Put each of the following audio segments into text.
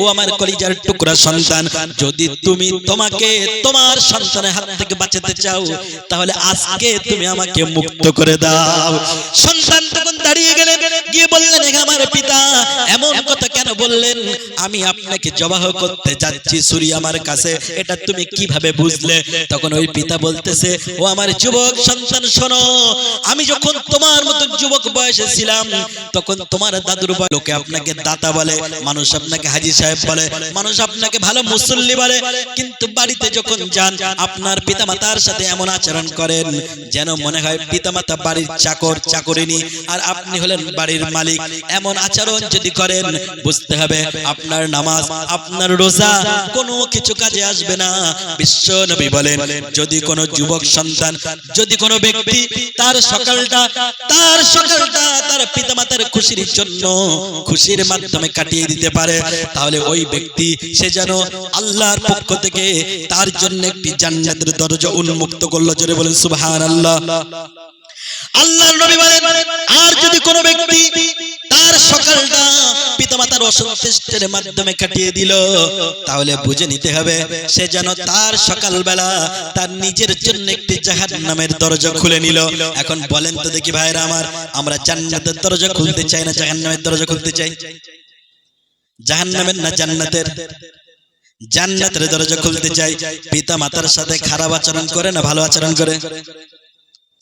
ও আমার কলিজার টুকরা সন্তান, যদি তুমি তোমাকে তোমার সন্তানের হাত থেকে বাঁচাতে চাও, তাহলে আজকে তুমি আমাকে মুক্ত করে দাও। সন্তান তখন দাঁড়িয়ে গেলে গিয়ে বললেন আমার কেন বললেন, আমি আপনাকে জবাহ করতে যাচ্ছি সুরি আমার কাছে। এটা তুমি কীভাবে বুঝলে? তখন ওই পিতা বলতেছে, ও আমার যুবক, সন্তান, শোনো, আমি যখন তোমার মতো যুবক বয়সে ছিলাম, তখন তোমার দাদুর লোকে আপনাকে দাতা বলে, মানুষ আপনাকে হাজি সাহেব বলে, মানুষ আপনাকে ভালো মুসল্লি বলে। কিন্তু বাড়িতে যখন যান, আপনার পিতামাতার সাথে এমন আচরণ করেন যেন মনে হয় পিতামাতা বাড়ির চাকর, চাকরিনী, আর আপনি হলেন বাড়ির মালিক। এমন আচরণ যদি করেন বুঝতে হবে। আপনার নামাজ, আপনার রোজা, কোনো কিছু কাজে আসবে না। বিশ্ব নবী বলেন, যদি কোনো যুবক সন্তান, যদি কোনো ব্যক্তি তার সকালটা তার সকালটা তার পিতামাতার খুশির জন্য খুশির মাধ্যমে কাটিয়ে দিতে পারে, তাহলে ওই ব্যক্তি, সে যেন আল্লাহর পক্ষ থেকে তার জন্য একটি জান্নাতের দরজা উন্মুক্ত করল। জোরে বলেন, সুবহানাল্লাহ। আল্লাহর নবী বলেন, আর যদি কোনো ব্যক্তি অসন্তুষ্টের মাধ্যমে কাটিয়ে দিল। তাহলে বুঝে নিতে হবে, সে যেন তার সকালবেলা তার নিজের জন্য একটি জাহান্নামের দরজা খুলে নিল। এখন বলেন তো দেখি ভাইরা আমার, আমরা জান্নাতের দরজা খুলতে চাই না জাহান্নামের দরজা খুলতে চাই? জাহান্নামের না জান্নাতের? জান্নাতের দরজা খুলতে চাই। পিতা মাতার সাথে খারাপ আচরণ করে না ভালো আচরণ করে?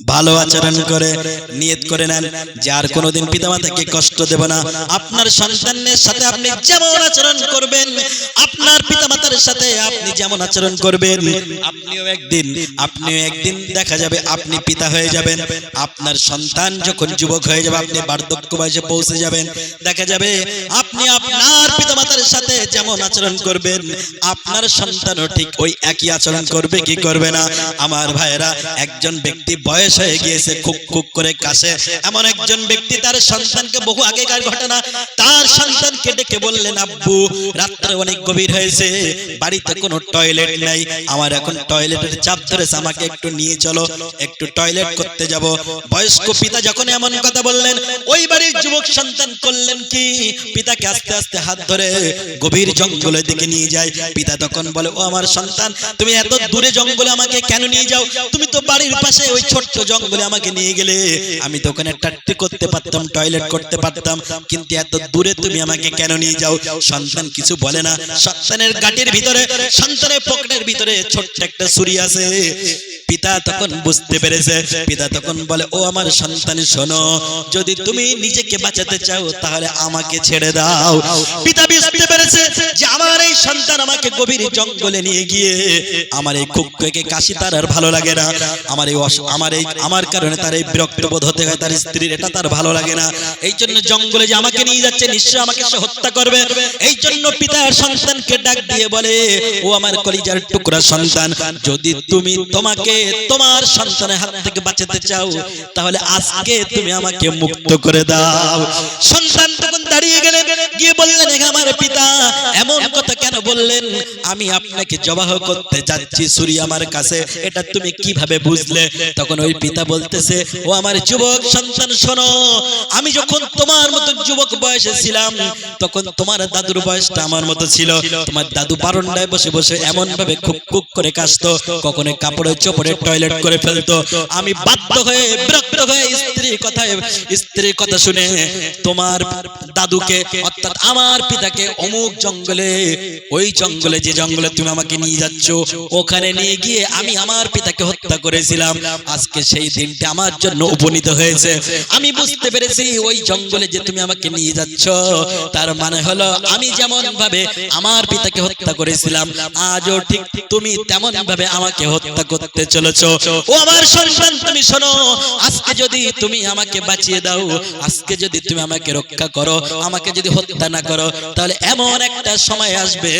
ভালো আচরণ করে, নিয়ত করে নেন। যে আর কোনোদিন পিতামাতাকে কষ্ট দেব না। আপনার সন্তানের সাথে আপনি যেমন আচরণ করবেন, আপনার পিতামাতার সাথে আপনি যেমন আচরণ করবেন, আপনিও একদিন আপনিও একদিন দেখা যাবে আপনি পিতা হয়ে যাবেন। আপনার সন্তান যখন যুবক হয়ে যাবে, আপনি বার্ধক্য বয়সে পৌঁছে যাবেন। দেখা যাবে আপনি আপনার পিতামাতার সাথে যেমন আচরণ করবেন, আপনার সন্তানও ঠিক ওই একই আচরণ করবে, কি করবে না? আমার ভাইয়েরা, একজন ব্যক্তি বয়স হয়ে গিয়েছে খুব খুব করে কাছে এমন একজন ব্যক্তি, তার সন্তানকে বহু আগেকার ঘটনা, তার সন্তানকে ডেকে বললেন, আব্বু, রাত্রে অনেক গভীর হয়েছে, বাড়িতে কোনো টয়লেট নাই, আমার এখন টয়লেটের চাপ ধরেছে, আমাকে একটু নিয়ে চলো, একটু টয়লেট করতে যাব। বয়স্ক পিতা যখন এমন কথা বললেন, ওই বাড়ির যুবক সন্তান করলেন কি? পিতাকে আস্তে আস্তে হাত ধরে গভীর জঙ্গলের দিকে নিয়ে যায়। পিতা তখন বলে, ও আমার সন্তান, তুমি এত দূরে জঙ্গলে আমাকে কেন নিয়ে যাও? তুমি তো বাড়ির পাশে ওই ছোট্ট জঙ্গলে আমাকে নিয়ে গেলে। আমি তো ওখানে টাট্টি করতে পারতাম, টয়লেট করতে পারতাম, কিন্তু এত দূরে তুমি আমাকে কেন নিয়ে যাও? সন্তান কিছু বলে না। সন্তানের গাটির ভিতরে, সন্তানের পকেটের ভিতরে ছোট্ট একটা ছুরি আছে। পিতা তখন বুঝতে পেরেছে। পিতা তখন বলে, ও আমার সন্তান, শোনো, যদি তুমি নিজেকে বাঁচাতে চাও, তাহলে আমাকে ছেড়ে দাও। পিতা বুঝতে পেরেছে যে আমার এই সন্তান আমাকে গভীর জঙ্গলে নিয়ে গিয়ে আমার এই কুকুরকে কাশি তার আর ভালো লাগে না। আমার এই আমার এই, আমার কারণে তার এই বিরক্ত বোধ হতে হয়, তার স্ত্রীর এটা তার ভালো লাগে না। এই জন্য জঙ্গলে যে আমাকে নিয়ে যাচ্ছে নিশ্চয় আমাকে সে হত্যা করবে। এই জন্য পিতা সন্তানকে ডাক দিয়ে বলে, ও আমার কলিজার টুকরা সন্তান, যদি তুমি তোমাকে তোমার সন্তানের হাত থেকে বাঁচাতে চাও, তাহলে আজকে তুমি আমাকে মুক্ত করে দাও। সন্তান তখন দাঁড়িয়ে গেলে গিয়ে বললেন, "এ আমার পিতা, এমন কথা বললেন, আমি আপনাকে জবাহ করতে যাচ্ছি সুরি আমার কাছে, এটা তুমি কীভাবে বুঝলে? তখন ওই পিতা বলতেছে, ও আমার যুবক, সন্তান, শোনো, আমি যখন তোমার মতো যুবক বয়সে ছিলাম, তখন তোমার দাদুর বয়সটা আমার মতো ছিল। তোমার দাদু বারন্ডায় বসে বসে এমন ভাবে খুব খুব করে কাশতো, কখনো কাপড়ে, চোপড়ে, টয়লেট করে ফেলতো। আমি বাধ্য হয়ে, বিরক্ত হয়ে স্ত্রীর কথায়, স্ত্রীর কথা শুনে তোমার দাদুকে, অর্থাৎ আমার পিতাকে অমুক জঙ্গলে ওই জঙ্গলে যে জঙ্গলে তুমি আমাকে নিয়ে যাচ্ছ, ওখানে নিয়ে গিয়ে আমি আমার পিতাকে হত্যা করেছিলাম। আজকে সেই দিনটা আমার জন্য উপনীত হয়েছে। আমি বুঝতে পেরেছি ওই জঙ্গলে যে তুমি আমাকে নিয়ে যাচ্ছ, তার মানে হলো আমি যেমন ভাবে আমার পিতাকে হত্যা করেছিলাম, আজও ঠিক তুমি তেমন ভাবে আমাকে হত্যা করতে চলেছো। ও আমার সন্তান, তুমি শোনো, আজকে যদি তুমি আমাকে বাঁচিয়ে দাও, আজকে যদি তুমি আমাকে রক্ষা করো, আমাকে যদি হত্যা না করো, তাহলে এমন একটা সময় আসবে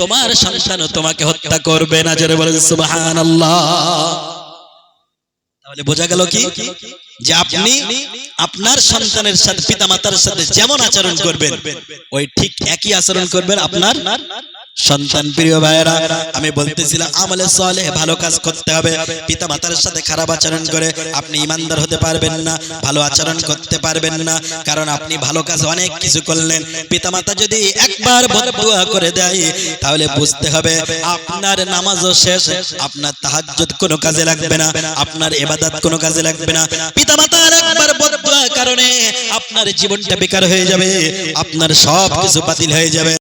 তোমার সন্তান তোমাকে হত্যা করবে না, জোরে বলে সুবহানাল্লাহ। তাহলে বোঝা গেল কি? যে আপনি আপনার সন্তানের সাথে পিতা মাতার সাথে যেমন আচরণ করবেন, ওই ঠিক একই আচরণ করবেন আপনার সন্তান, প্রিয় ভাইয়েরা, আমি বলতেছিলাম, আমলে সলে ভালো কাজ করতে হবে। পিতা মাতার সাথে খারাপ আচরণ করে আপনি ইমানদার হতে পারবেন না, ভালো আচরণ করতে পারবেন না, কারণ আপনি ভালো কাজ অনেক কিছু করলেন। পিতা মাতা যদি একবার বদদুয়া করে দেয়, তাহলে বুঝতে হবে আপনার নামাজও শেষ, আপনার তাহাজ্জুদ কোনো কাজে লাগবে না, আপনার ইবাদত কোনো কাজে লাগবে না। পিতা মাতার একবার বদদুয়ার কারণে আপনার জীবনটা বেকার হয়ে যাবে, আপনার সব কিছু বাতিল হয়ে যাবে।